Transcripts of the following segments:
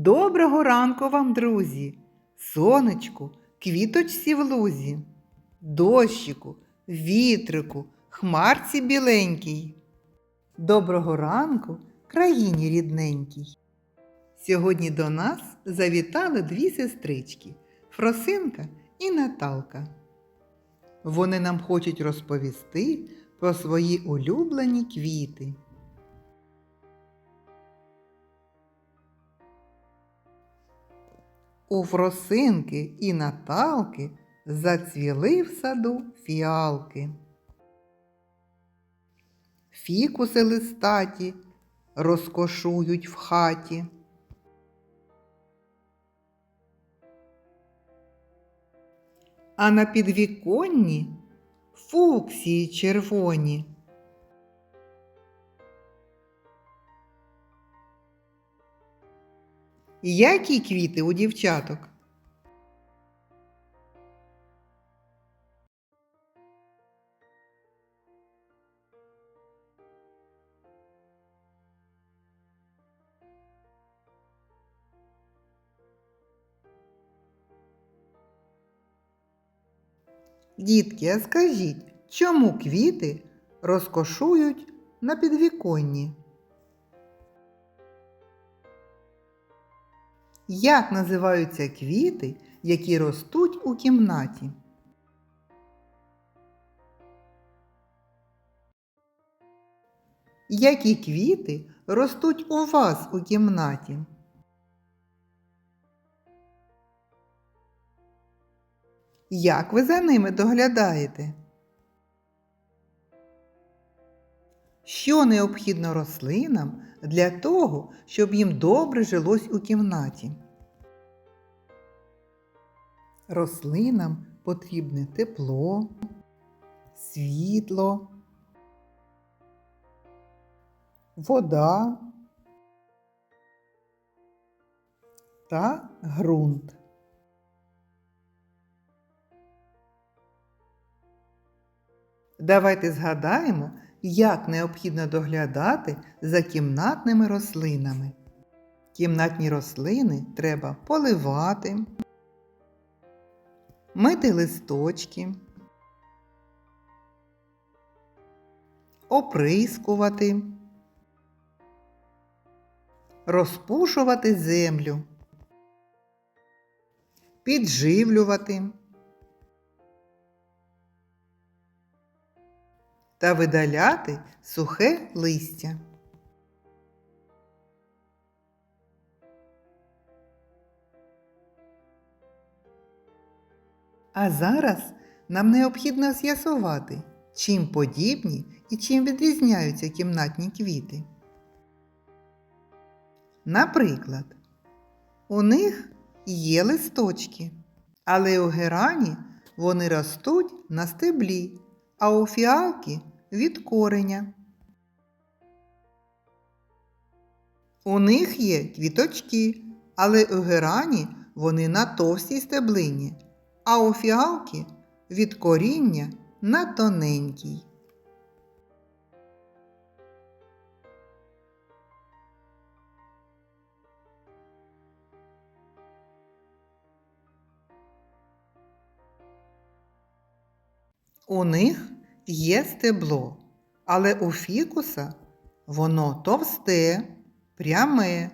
Доброго ранку вам, друзі, сонечку, квіточці в лузі, дощику, вітрику, хмарці біленькій. Доброго ранку, країні рідненькій. Сьогодні до нас завітали дві сестрички Фросинка і Наталка. Вони нам хочуть розповісти про свої улюблені квіти. У Фросинки і Наталки зацвіли в саду фіалки. Фікуси листаті розкошують в хаті. А на підвіконні фуксії червоні. Які квіти у дівчаток? Дітки, а скажіть, чому квіти розкошують на підвіконні? Як називаються квіти, які ростуть у кімнаті? Які квіти ростуть у вас у кімнаті? Як ви за ними доглядаєте? Що необхідно рослинам для того, щоб їм добре жилось у кімнаті? Рослинам потрібне тепло, світло, вода та ґрунт. Давайте згадаємо, як необхідно доглядати за кімнатними рослинами. Кімнатні рослини треба поливати, мити листочки, оприскувати, розпушувати землю, підживлювати. Та видаляти сухе листя. А зараз нам необхідно з'ясувати, чим подібні і чим відрізняються кімнатні квіти. Наприклад, у них є листочки, але у герані вони ростуть на стеблі а у фіалки від кореня. У них є квіточки, але у герані вони на товстій стеблині, а у фіалки від коріння на тоненькій. У них є стебло, але у фікуса воно товсте, пряме,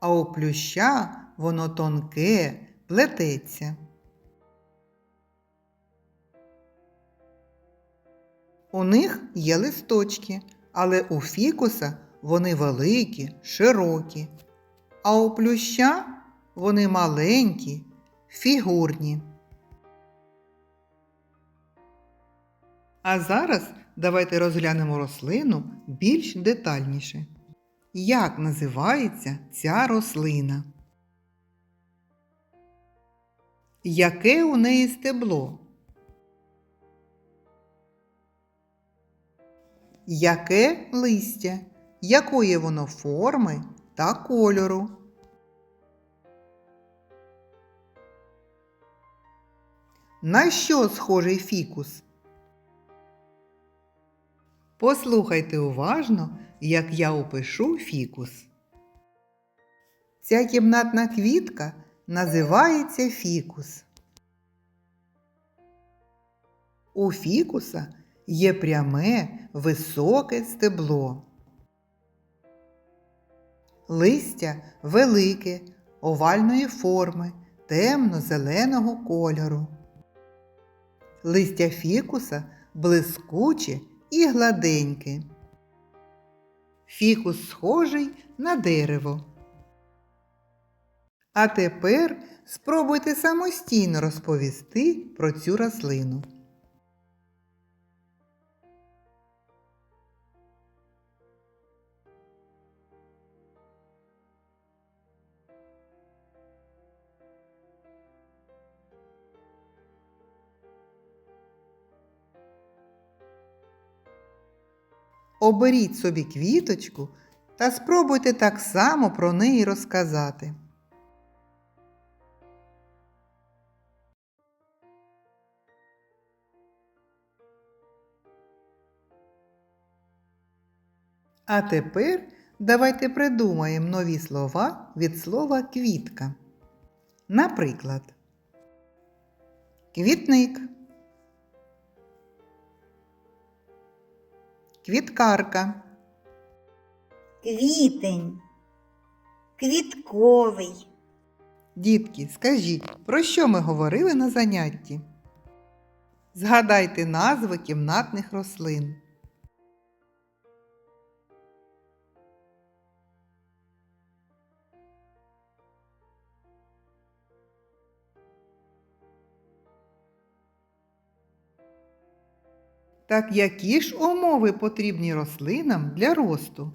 а у плюща воно тонке, плететься. У них є листочки, але у фікуса вони великі, широкі, а у плюща вони маленькі, фігурні. А зараз давайте розглянемо рослину більш детальніше. Як називається ця рослина? Яке у неї стебло? Яке листя? Якої воно форми та кольору? На що схожий фікус? Послухайте уважно, як я опишу фікус. Ця кімнатна квітка називається фікус. У фікуса є пряме високе стебло. Листя велике, овальної форми, темно-зеленого кольору. Листя фікуса блискуче і гладеньке. Фікус схожий на дерево. А тепер спробуйте самостійно розповісти про цю рослину. Оберіть собі квіточку та спробуйте так само про неї розказати. А тепер давайте придумаємо нові слова від слова квітка. Наприклад, квітник, квіткарка, Квітень, квітковий, Дітки, скажіть, про що ми говорили на занятті? Згадайте назви кімнатних рослин. Так які ж умови потрібні рослинам для росту?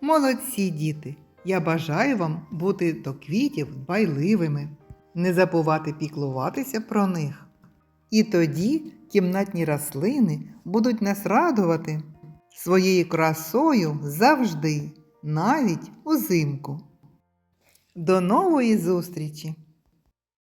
Молодці діти! Я бажаю вам бути до квітів дбайливими, не забувати піклуватися про них. І тоді кімнатні рослини будуть нас радувати своєю красою завжди, навіть узимку. До нової зустрічі!